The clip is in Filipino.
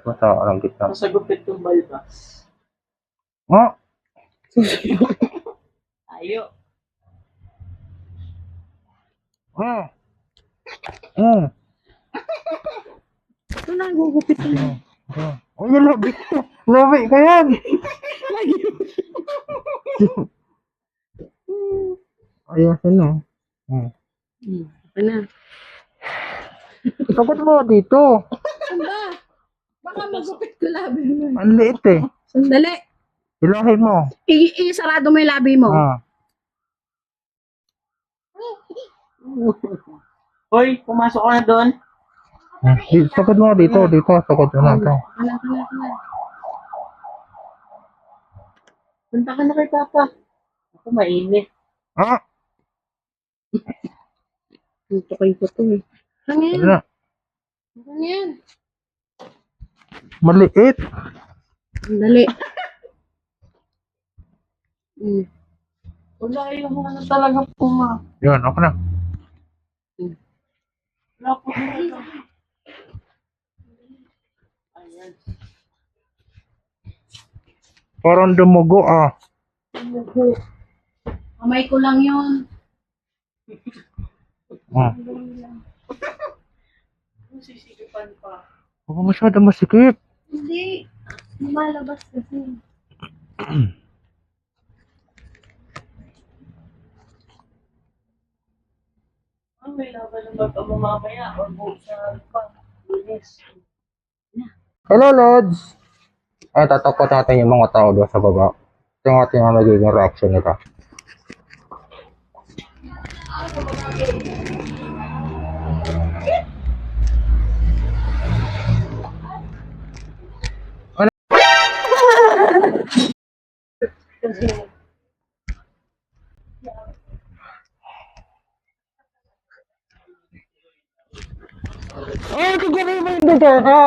pa sa ang gitna. Nasa gupit yung balbas. Oh! Tayo. Oh! Oh! Ito na, gugupit na. Oh, oh yung labi. Labi ka yan. Ayasin no. Hmm. Hmm. Ito na. Sagot mo dito. Baka magupit ko labi mo. Ang liit eh. Sandali. Ilahin mo. I- isarado mo yung labi mo. Ah. Hoy, pumasok ka na doon. Hmm. Di- Sagot mo dito, dito. Sagot mo na ito. Kala, kala, kala. Punta ka na kay Papa. Ako, mainit. Ah! Tutukoy ko to eh. Ano yan? Ano? Ano yan? Maliit. Sandali. Hmm. Wala yung ano talaga puma. Yun, ako na. Wala po. Ayan. Parang dumugo ah. Mugo. Kamay ko lang yun. Ah. Sisigapan pa. Huwag masyado masikip. Hindi. Lumalabas kasi. Ah, may laban ng baga mo mamaya or buhok sa pa. Linis. Hello, Lods! Ay, tatakot natin yung mga tao doon sa baba. Ito yung ating mga magiging reaction nito. Ay, kagawin mo yung dugo ka!